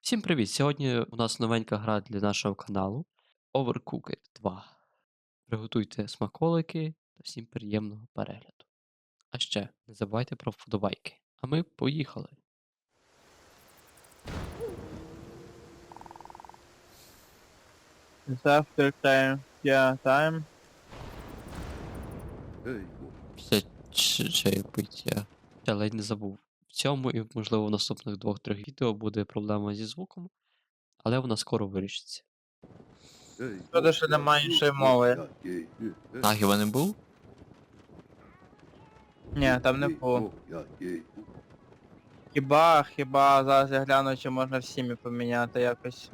Всім привіт! Сьогодні у нас новенька гра для нашого каналу Overcooked 2. Приготуйте смаколики та всім приємного перегляду. А ще не забувайте про вподобайки. А ми поїхали. It's after time. Yeah, time. Після ч- чаєпиття. Я ледь не забув. В цьому і, можливо, в наступних двох-трьох відео буде проблема зі звуком, але вона скоро вирішиться. Шкода, що немає іншої мови. А, хіба не був? Ні, там не було. Хіба, хіба зараз я гляну, чи можна в сім'ї поміняти якось.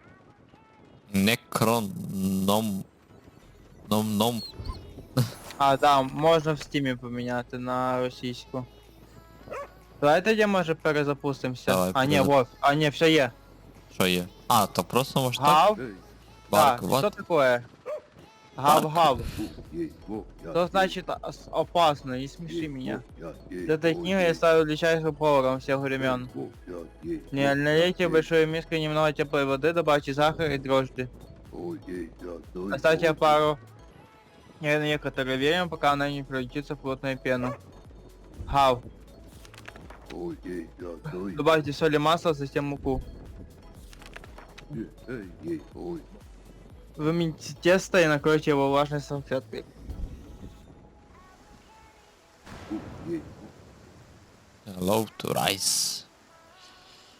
Некроном. Ном ном. А, да, можна в стімі поміняти на російську. Давай тоді може перезапустимося. Давай, а, ні, перезап- вот, а, ні, все є. Що є? А, то просто може так? Гав? Барк, Да, вот. що таке? Гав-гав. То значит ос- опасно, не смеши меня. Для этой книги я ставлю величайшим поваром всех времен. Не налейте в большую миску немного теплой воды, добавьте сахар и дрожжи. Оставьте пару э, некоторое время, пока она не превратится в плотную пену. Гав. Добавьте соли, масло, затем муку. ей. Вымените тесто и накройте его влажной салфеткой. ой. Hello to rice.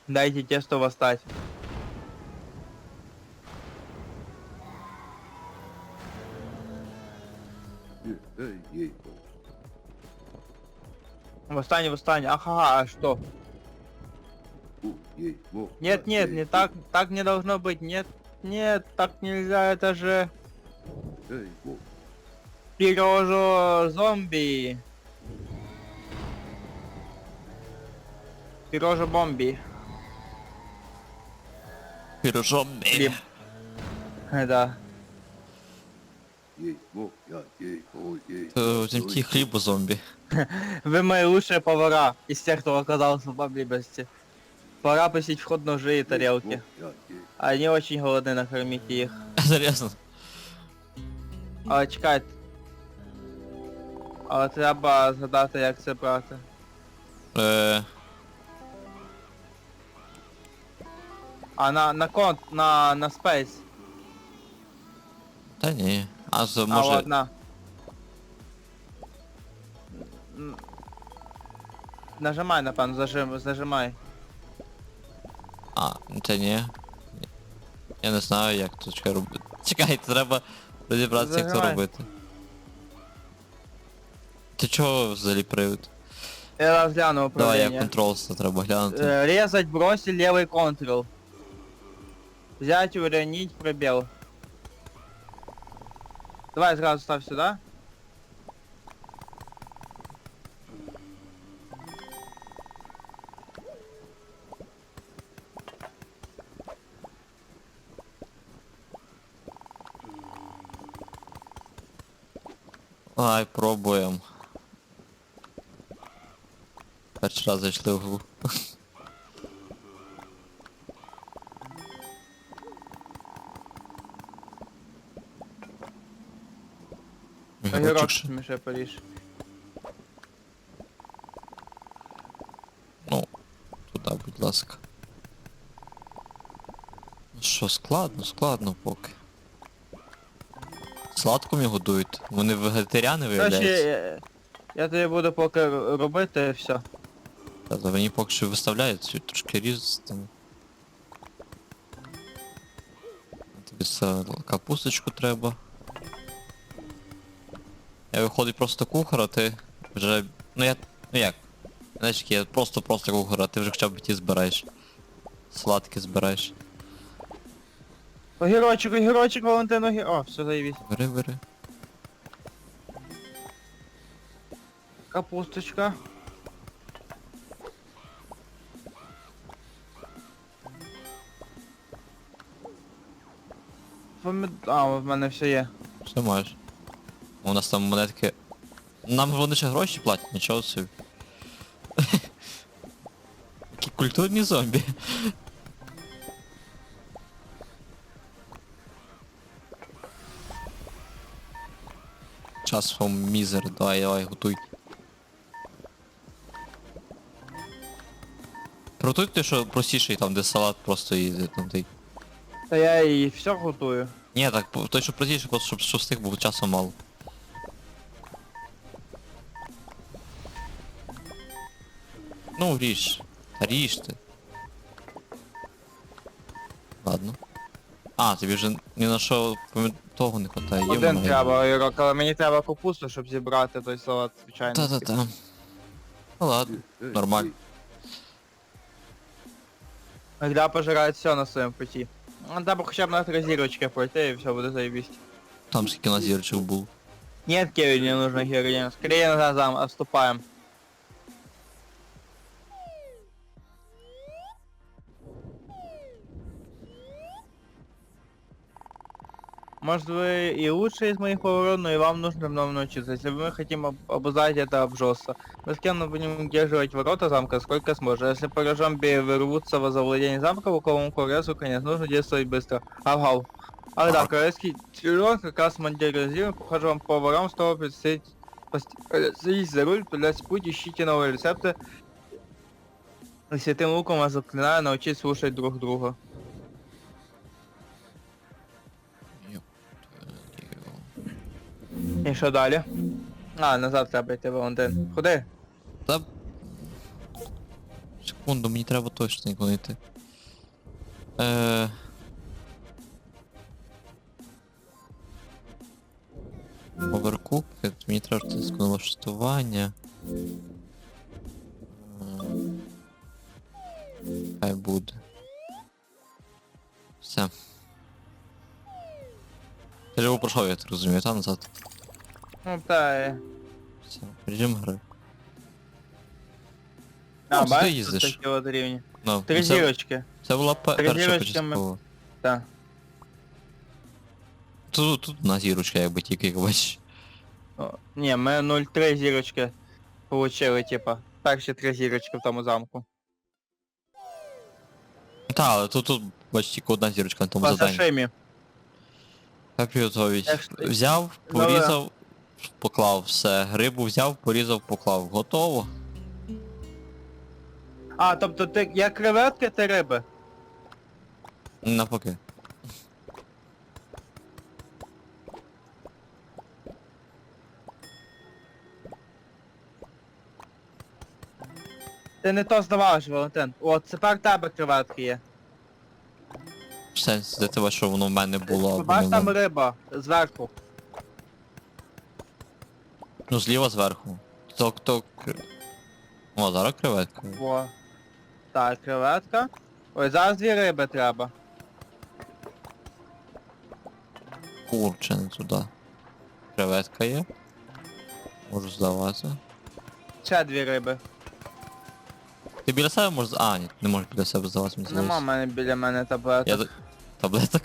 Дайте тесту восстать. Ей, ей, ей. Восстань, восстань. Ага, а что? Нет, нет, не так, так не должно быть. Нет, нет, так нельзя, это же пирожо зомби. Пирожо бомби. Пірожом. Хліб. Да. То Взімті хлібу зомбі. Вы мои лучшие повара из тех, кто оказался в поблизости. Пора посетить вход ножи и тарелки. Они очень голодны, накормите их. Серйозно. Але чекайте. Але треба згадати, як це брати. Е, А на, на конт, на, на спейс. та ні. А з А може. от на. М. Нажимай, напевно, зажим, зажимай. А, та ні. Я не знаю, як тут чекай робити. Чекайте, треба розібратися, як це Зажимай. робити. Ти чого взагалі привід? Я розгляну Давай, як управління. контрол це треба глянути. Э, резать, бросить, левый контрол. Взять, уронить, пробел. Давай сразу ставь сюда. Ай, пробуємо. Перший раз зайшли в гру. Огірок Огірочок ще. поріж. Ну, туди, будь ласка. Ну що, складно, складно поки. Сладком його годують. Вони вегетаріани виявляються. я, я тобі буду поки робити і все. Та то мені поки що виставляють цю трошки різ там. Тобі це капусточку треба. Я виходить просто кухар, а ти вже. Ну я. Ну як? Знаєш, я просто просто кухар, а ти вже хоча б ті збираєш. Сладки збираєш. Огірочок, огірочок, Валентин, огір... О, все, заебись. Бери, бери. Капусточка. Помід... А, в мене все є. Все маєш. У нас там монетки. Нам вони ще гроші платять, нічого собі. Які культурні зомбі. Часом мізер, давай, давай, готуй. Приготуй ти, що простіший там, де салат просто і там той. Та я і все готую. Ні, так, той, що простіший, просто щоб, щоб встиг був часу мало. Ну, ріж. Ріж ти. Ладно. А, тобі вже ні на що того не хватає. Є Один мене. треба, Ірок, але мені треба капусту, щоб зібрати той салат, звичайно. Та-та-та. Ну ладно, нормально. Когда пожирает все на своем пути. Ну, треба хоча б на три зірочки пройти, і все буде заебись. Там скільки на зірочок було. Нет, Кевин, не нужно героин. Скорее назад отступаем. Может вы и лучше из моих ворон, но и вам нужно мной научиться. Если мы хотим об- обуздать это обжоса. Мы с кем будем удерживать ворота замка сколько сможем. Если пара зомби вырвутся во завладение замка, луковому корезу, конец, нужно действовать быстро. Ага. Ах да, корейский тирон как раз модернизируем, похожу вам по ворам, чтобы предстоит пост- садитесь за руль, пылять путь, ищите новые рецепты. И Святым луком вас заклинаю научить слушать друг друга. І що далі? А, назад треба йти, Валентин. Ходи. Та... Секунду, мені треба точно нікуди йти. Е... Overcooked, мені треба налаштування. Е, Хай буде. Все. Його пройшов, я так розумію, та назад. Ну та. е. Все, режим гри. А, Ну, сюди бачиш, їздиш. тут такі от рівні. Ну, Три це, зірочки. це була пе- Три перша зірочками. початкова. Так. Тут, тут на зірочка, якби тільки як бачиш. О, Ні, ми 0,3 зірочки получили, типа. Перші три зірочки в тому замку. Та, але тут, тут бач, тільки одна зірочка на тому По заданні. сашимі. Як приготовить? Як ж- Взяв, Ну, да. порізав, поклав все. Рибу взяв, порізав, поклав. Готово. А, тобто ти як креветки, ти риби. Навпаки. Ти не то здаваш, Валентин. От, тепер в тебе креветки є. В сенсі, де тебе, що воно в мене було, Бачиш там риба, зверху. Ну, зліва зверху. То, то... кр- О, зараз креветка. Во. Так, креветка. Ой, зараз дві риби треба. Курче, не туди. Креветка є. Можу здавати. Ще дві риби. Ти біля себе можеш... з- А, ні, не можеш біля себе здавати, мені Нема в здається. мене біля мене таблеток. Я... д- Таблеток?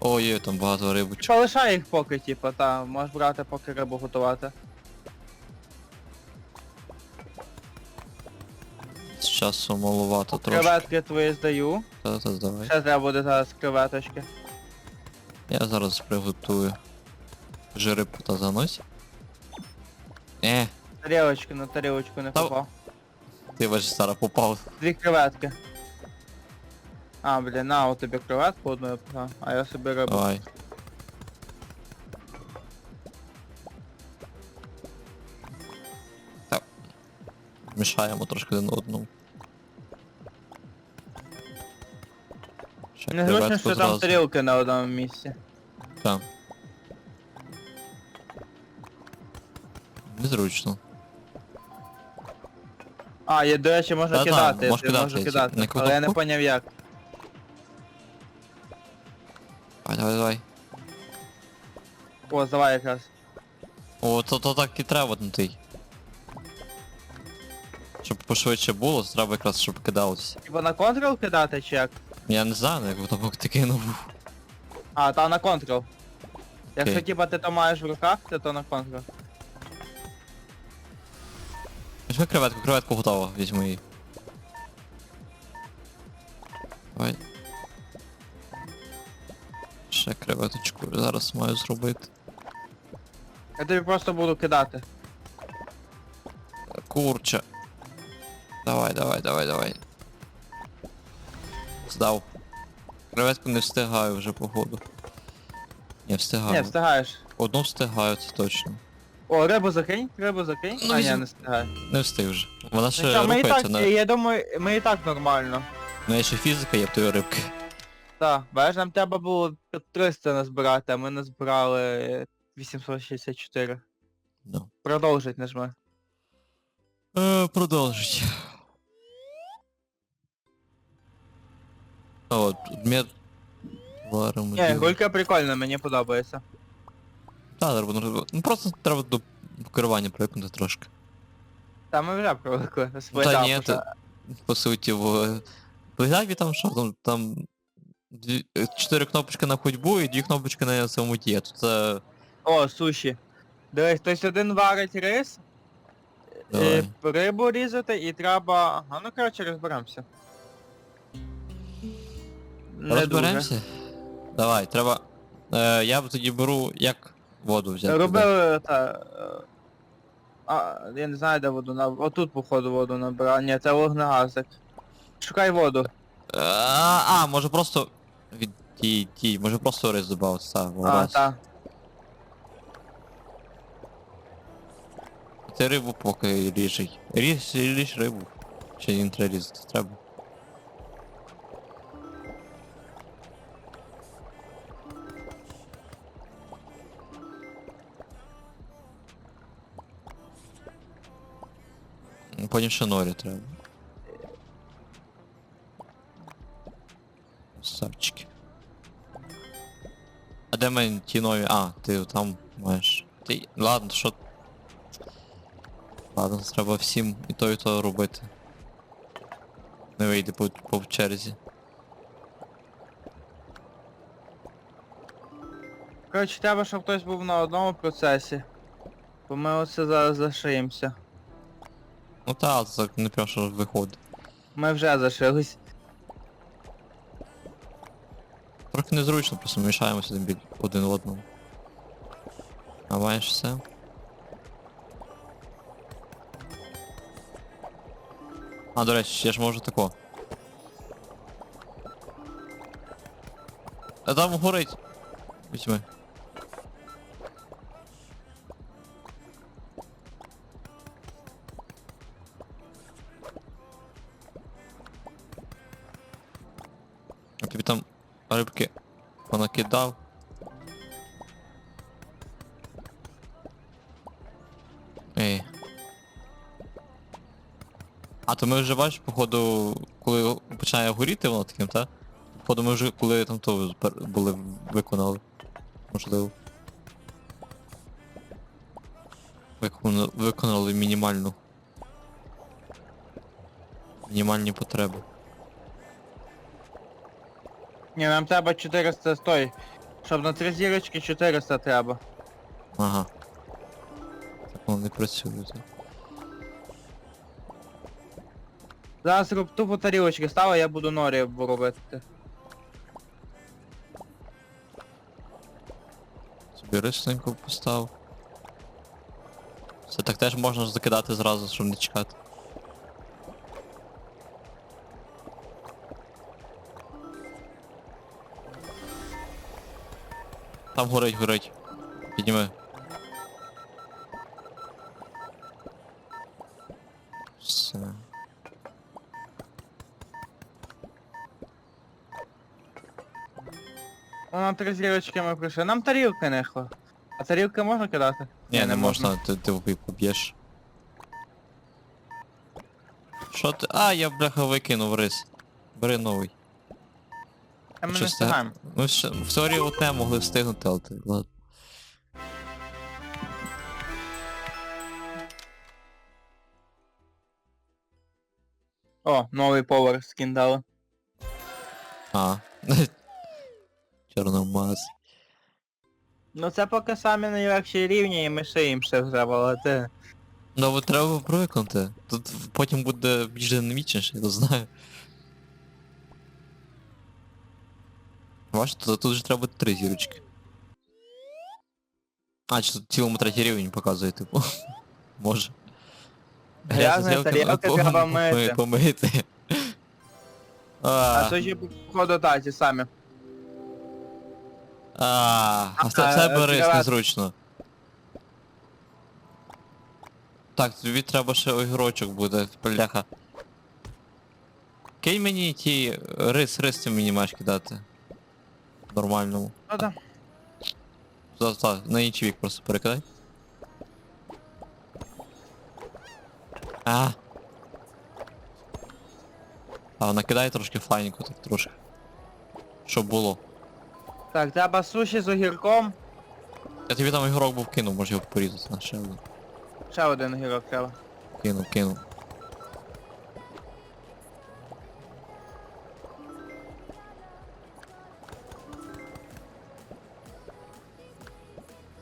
Ой, там багато рибочок. Полишай їх поки, типа, та, можеш брати поки рибу готувати. З часу маловато трошки. Креветки твої здаю. Та, та, здавай. Ще треба буде зараз креветочки. Я зараз приготую. Жири та занось. Е, Тарілочки на тарілочку не Та- попав. ти бачиш, зараз попав. Дві креветки. А, блін, на, у тобі креветку одну я а я собі рибу. Давай. Так. Мішаємо трошки один одному. Ще Не зручно, креветку що там зразу. тарілки на одному місці. Так. Незручно. А, є, до речі, можна Та-та, кидати, можеш я кидати, можу кидати. на Але я не кнопку? поняв як. Давай, давай. О, давай якраз. О, то, то так і треба на той. Щоб пошвидше було, то треба якраз, щоб кидалося. Типа на контрол кидати чи як? Я не знаю, як воно ти кинув. А, та на контрол. Якщо типа ти то маєш в руках, то то на контрол. Візьми креветку, креветку готова, візьми її. Ще креветочку зараз маю зробити. Я тобі просто буду кидати. Курче. Давай, давай, давай, давай. Здав. Креветку не встигаю вже походу. Не встигаю. Не, встигаєш. Одну встигаю, це точно. О, рибу закинь, рибу закинь. Ну, а, ні, не встигаю. Не встиг вже. Вона ще ми і рухається так, на. я думаю, ми і так нормально. Ну є ще фізика є в тої рибки. Так, бачиш, нам треба було 300 назбирати, а ми назбирали 864. Ну. Продовжить нажми. Е, продовжить. О, мед. Варимо. Ні, гулька прикольна, мені подобається. Так, треба, ну, ну просто треба до керування привикнути трошки. Та ми вже привикли. з Та ні. По суті, в Близяки там що там, там дві, е, чотири кнопочки на ходьбу і дві кнопочки на самому дієту. Це. О, суші. Дивись, хтось один варить рис, Давай. і рибу різати, і треба. А ну коротше розберемося. Не дуже. Розберемося? Давай, треба. Е, я б тоді беру як воду взяти. Робили та. е, А, я не знаю, де воду на. Отут, походу, воду набрав. Ні, це вогнегазик. Шукай воду. Е, А, а, може просто. Від ті, ті, може просто рис додати, так, А, раз. та. Ти рибу поки ріжей. Ріж, ріж рибу. Чи не треба різати, треба. Ну, Потім ще норі треба. Де мене ті нові? А, ти там маєш. Ти. Ладно, що. Ладно, треба всім і то, і то робити. Не вийде по, по черзі. Коротше, треба, щоб хтось був на одному процесі. Бо ми оце зараз зашиємося. Ну та, так не прям що виходить. Ми вже зашились. Трохи незручно, просто мішаємося один, один одному. А маєш все? А, до речі, я ж можу тако. А там горить. Візьми. Рибки понакидав. Ей. А то ми вже бачиш, походу, коли починає горіти воно таким, та? Походу ми вже коли там то були виконали. Можливо. Виконали, виконали мінімальну. Мінімальні потреби. Ні, нам треба 400 стой. Щоб на три зірочки 400 треба. Ага. Так воно не працює. так. Зараз роб тупо тарілочки ставив, я буду норі робити. Собі рисленько постав. Це так теж можна ж закидати зразу, щоб не чекати. Там горить, горить. Підніми. Все. Ну, на три зірочки ми прийшли. Нам тарілки не. А тарілки можна кидати? Ні, не можна, ти, ти вбий поб'єш. Що ти? А, я бляха викинув рис. Бери новий. А ми Що не встиг- встигаємо. Ми ще в теорії одне могли встигнути, але ти. Ладно. О, новий повар скін дали. А. Чорномаз. Ну це поки самі найлегші рівні і ми ще їм ще взяволити. Ну, бо треба привикнути. Тут потім буде більш динамічніше, я то знаю. Бачиш, тут, тут вже треба три зірочки. А, чи тут цілому третій рівень показує, типу. Може. Тарілки пом- треба мити. Помити. А А, то ще походу та ті самі. а, а це, це берись незручно. Так, тобі треба ще огірочок буде, бляха. Кинь мені ті рис, рис ти мені маєш кидати. Нормальному. Ну да. За, за, на інший вік просто перекидай. А. А, накидай трошки файненько, так трошки. Щоб було. Так, треба суші з огірком. Я тобі там ігрок був кинув, може його порізати на ще один. Ще один огірок треба. Кинув, кинув.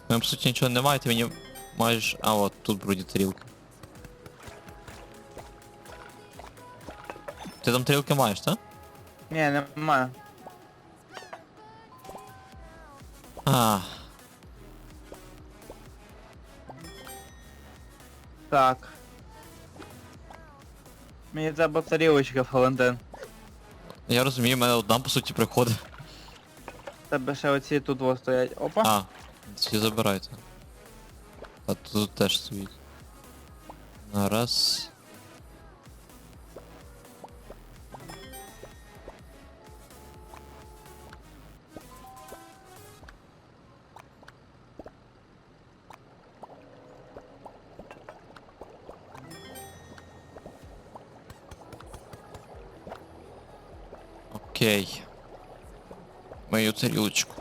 Ну, по суті нічого немає, ти мені маєш... А, от, тут вроді тарілки. Ти там тарілки маєш, так? Ні, немає. А, Так. Мені треба тарілочка, Валентин. я розумію, в мене одна по суті приходить. Тебе ще оці тут во стоять. Опа. А, всі забирайте. А тут теж стоїть. На раз. Окей. Мою тарілочку.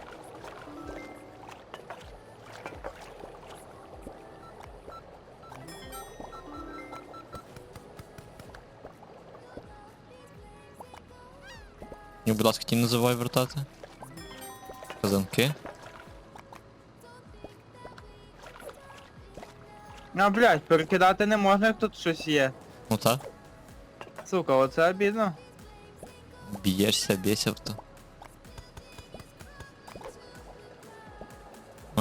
Будь ласка, ті не забувай вертати. Казанки. А, блядь, перекидати не можна, як тут щось є. Ну так. Сука, оце обідно. Б'єшся, бісів то.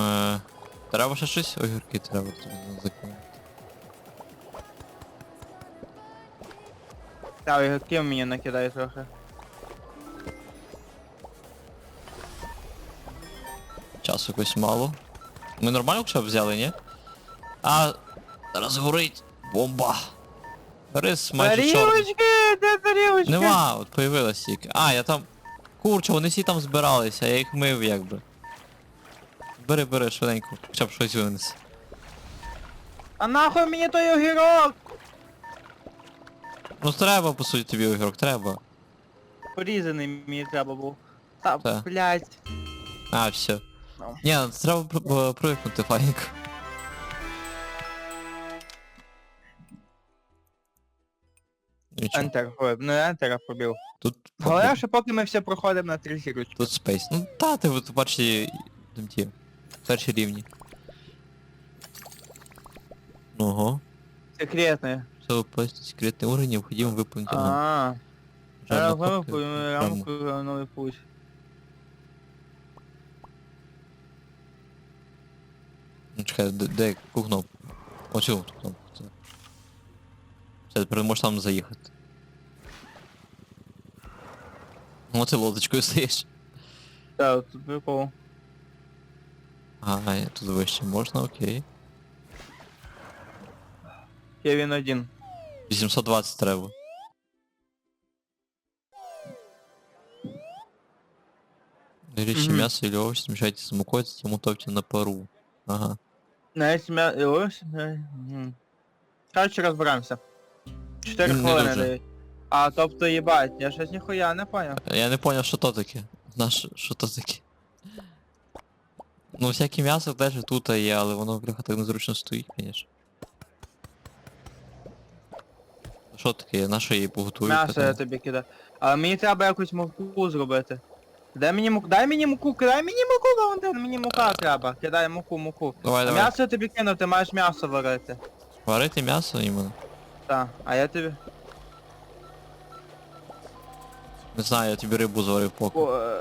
Е, треба ще щось? Огірки треба тобі закинути. Та огірків мені накидай трохи. Часу якось мало. Ми нормально хоча б взяли, ні? А, зараз горить. Бомба! Рис майже чорний. Тарілочки! Де тарілочки? Нема, от появилась тільки. А, я там. Курча, вони всі там збиралися, я їх мив якби. Бери, бери, швиденько, хоча б щось винес. А нахуй мені той огірок? Ну треба, по суті, тобі огірок, треба. Порізаний мені треба був. Та, Та. блядь. А, все Ну. Ні, ну, треба пр- е, привикнути файненько. Нічого. Ентер, ой, не ентера побив. Тут. Головне, що поки ми все проходимо на три зірочки. Тут спейс. Ну та, ти от перші. там ті. Перші рівні. Ого. Секретне. Чтобы попасть в секретный уровень, необходимо выполнить одну. А, Жаль, Рамку, копию программу. рамку, новий путь. Ну, чекай, де, де яку кнопку? Оцю ту кнопку. Це. Все, тепер можеш там заїхати. Ну ти лодочкою стоїш. Так, тут прикол. Ага, я тут вище можна, окей. Є він один. 820 треба. Горячее Мгм. мясо или овощи смешайте с мукой, затем готовьте на пару. Ага. Навіть м'я... і ось, е. Коротше, розберемося. Чотири Не хвилини дуже. дають. А, тобто їбать, я щось ніхуя не поняв. Я не понял, що то таке. Наш, що то таке. Ну, всяке м'ясо теж тут є, але воно, бляха, так незручно стоїть, конечно. Що таке? На що її поготую? М'ясо я тобі кидаю. Але мені треба якусь муку зробити. Дай мені муку, дай мені муку, кидай мені муку, Валентин, мені мука треба. Кидай муку, муку. Давай, давай. м'ясо я тобі кину, ти маєш м'ясо варити. Варити м'ясо іменно. Так, а я тобі. Не знаю, я тобі рибу зварив поки. О, е,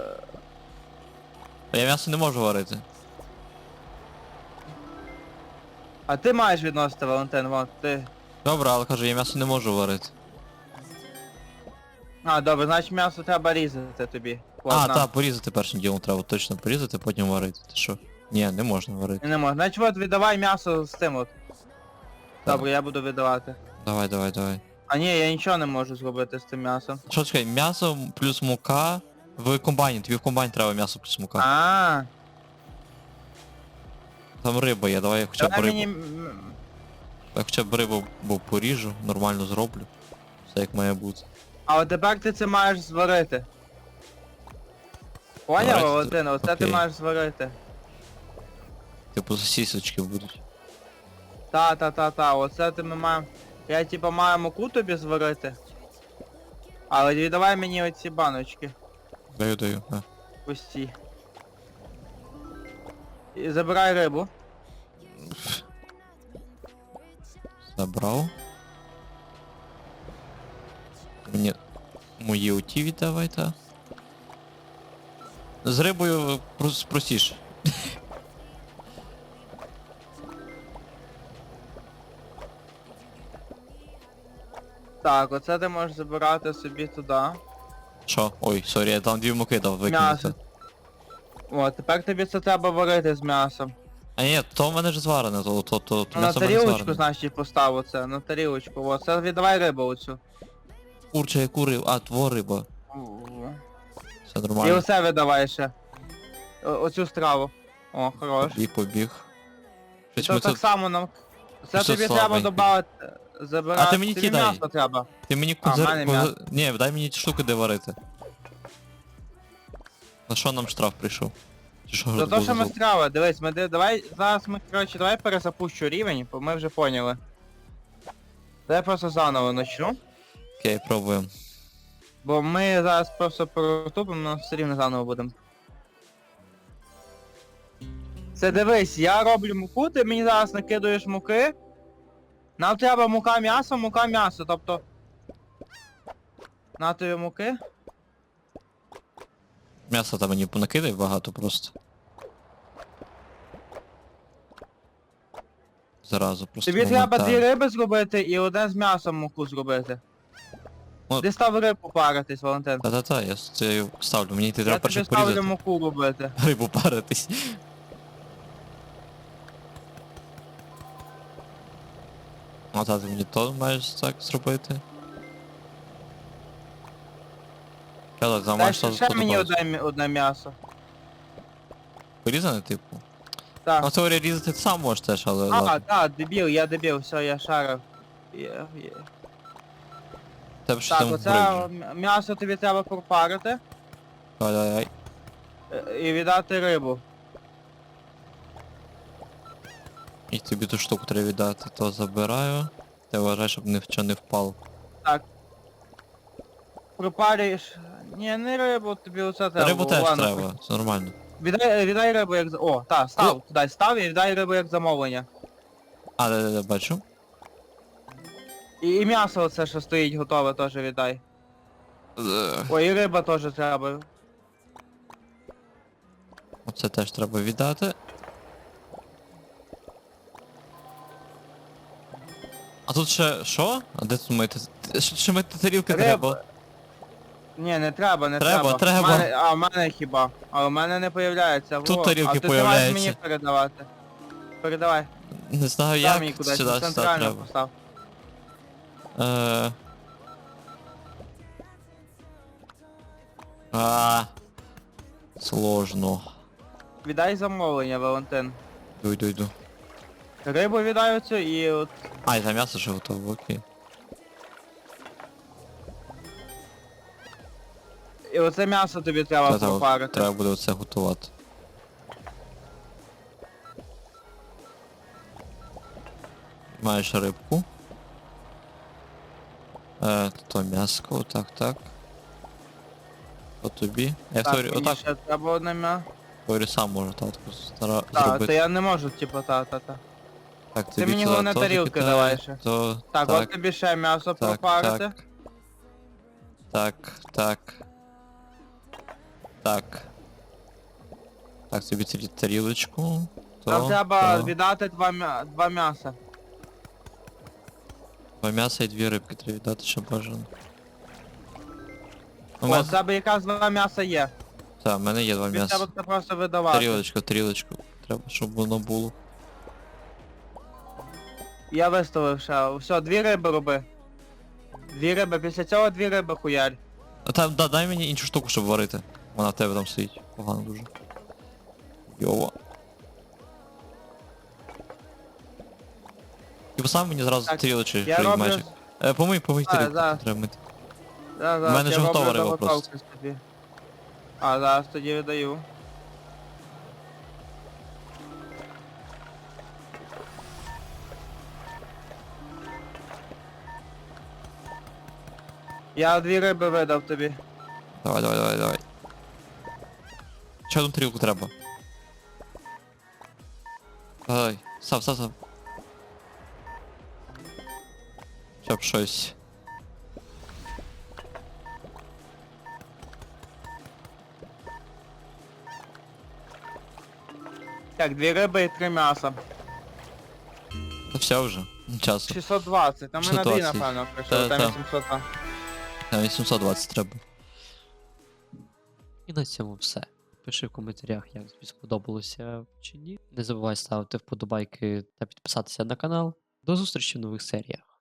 А я м'ясо не можу варити. А ти маєш відносити, Валентин, от ти. Добре, але кажу, я м'ясо не можу варити. А, добре, значить м'ясо треба різати тобі. А, так, порізати першим ділом треба точно порізати, потім варити. Ти що? Ні, не можна варити. Не можна. Значить от віддавай м'ясо з цим от. Добре, я буду віддавати. Давай, давай, давай. А ні, я нічого не можу зробити з цим м'ясом. Що чекай, м'ясо плюс мука в комбайні, тобі в комбайн треба м'ясо плюс мука. А, Там риба є, давай я хоча б давай рибу. мені... м, Я хоча б рибу бо поріжу, нормально зроблю. Все як має бути. А от тепер ти це маєш зварити. Поняв, Зварити? Валентин, оце ти Окей. маєш зварити. Типу сосісочки будуть. Та, та, та, та, оце ти ми маємо. Я типа маю муку тобі зварити. Але віддавай мені оці баночки. Даю, даю. А. Ось ці. І забирай рибу. Забрав. Мені мої оті віддавай, та. З рибою прос- простіше. Так, оце ти можеш забирати собі туди. Що? Ой, сорі, я там дві муки дав М'ясо. викинути. О, тепер тобі це треба варити з м'ясом. А ні, то в мене ж зварене, то, то, то, то Ну, на м'ясо в мене тарілочку, зварене. значить, постав оце, на тарілочку. О, це віддавай рибу оцю. Курча, яку рибу? А, тво риба. Все І нормально. оце видавай ще. О- оцю страву. О, хорош. Побіг, побіг. Щось Це ми так тут... само нам. Це Що тобі треба додати. Забирати. А ти мені тобі кидай. м'ясо треба. Ти мені А, в мене кози- м'ясо. Ні, дай мені ті штуки, де варити. На що нам штраф прийшов? Чи що За те, що ми страва, дивись, ми де- давай зараз ми, коротше, давай перезапущу рівень, бо ми вже поняли. Давай просто заново начну. Окей, пробуємо. Бо ми зараз просто протупимо, але все рівно заново будемо. Це дивись, я роблю муку, ти мені зараз накидуєш муки. Нам треба мука м'ясо, мука м'ясо, тобто. На тобі муки. М'ясо там мені понакидай багато просто. Зразу просто. Тобі треба дві риби зробити і одне з м'ясом муку зробити. Ну- Де став рибу паритись, Валентин? Та-та-та, я с- це ставлю. Мені ти Я треба тобі перше ставлю порізати. муку робити. Рибу паритись. А та ти мені то маєш так зробити. Я так, Дай маєш ще, ще мені одне, мі- одне м'ясо. Порізане, типу? Так. Ну, теорія різати ти сам можеш теж, але А, так, дебіл, я дебіл, все, я шарив. Є, є. Тебе Так, там оце вбрив м'ясо тобі треба пропарити Ай-ай-ай. е, і віддати рибу. І тобі ту штуку треба віддати, то забираю. Ти вважай, щоб ні в що не впав. Пропарюєш. Ні, не рибу, тобі оце треба. Рибу теж ладно. треба, це нормально. Віддай, віддай рибу як за. О, так, став, дай, став і віддай рибу як замовлення. А, де, де, де, бачу. І, і м'ясо оце, що стоїть готове, теж віддай. Е, Ой, і риба теж треба. Оце теж треба віддати. А тут ще що? А де тут мити? Ще, ще мити тарілки Риба. треба. Ні, не треба, не Треба, треба. треба. В мене, а в мене хіба. А в мене не появляється. Тут Во. тарілки а ти маєш мені передавати. Передавай. Не знаю Став мені як, кудись, сюди, сюди центрально треба. постав. Е... А, сложно. Віддай замовлення, Валентин. Йду, йду, йду. Рибу віддай оцю і от. А, і там м'ясо вже готове, окей. І оце м'ясо тобі треба Та-та, пропарити. Треба буде оце готувати. Маєш рибку. Е, то м'яско, так, так. По тобі. Я Так, говорю, мені отак ще треба одне м'ясо. говорю, сам можу так стара Так, зробити. то я не можу, типу, та, та, та. Так, ти тобі мені туди головне теж тарілки кидаю, давай ще. То, Так, так, от тобі ще м'ясо так, пропарити. так. Так, так. Так. Так, тобі тарі- тарілочку. Нам треба та. віддати два, м'я... два м'яса. Два м'яса і дві рибки треба віддати, що бажано. У О, мене, в тебе якраз два м'яса є. та, в мене є два Від тебе м'яса. це просто видавати. Тарілочку, тарілочку. Треба, щоб воно було. Я виставив ще. Все, дві риби роби. Дві риби, після цього дві риби хуярь. А там, да, дай мені іншу штуку, щоб варити. Вона в тебе там стоїть. Погано дуже. Йова. І сам мені зразу Так, тарілочі Я роблю... майже. Е, помий, помий тарілку. зараз. Треба мити. Да, В мене ж готова риба просто. собі. А, зараз тоді видаю. Я дві риби видав тобі. Давай, давай, давай, давай. Ще одну тарілку треба. Давай, став, став, став. Щоб щось. Так, дві риби і три м'яса. Та все вже. Часу. 620, там ми на дві, 620. напевно, прийшли, Та, там та. 800. а. Там 820 треба. І на цьому все. Пиши в коментарях, як тобі сподобалося чи ні. Не забувай ставити вподобайки та підписатися на канал. До зустрічі в нових серіях.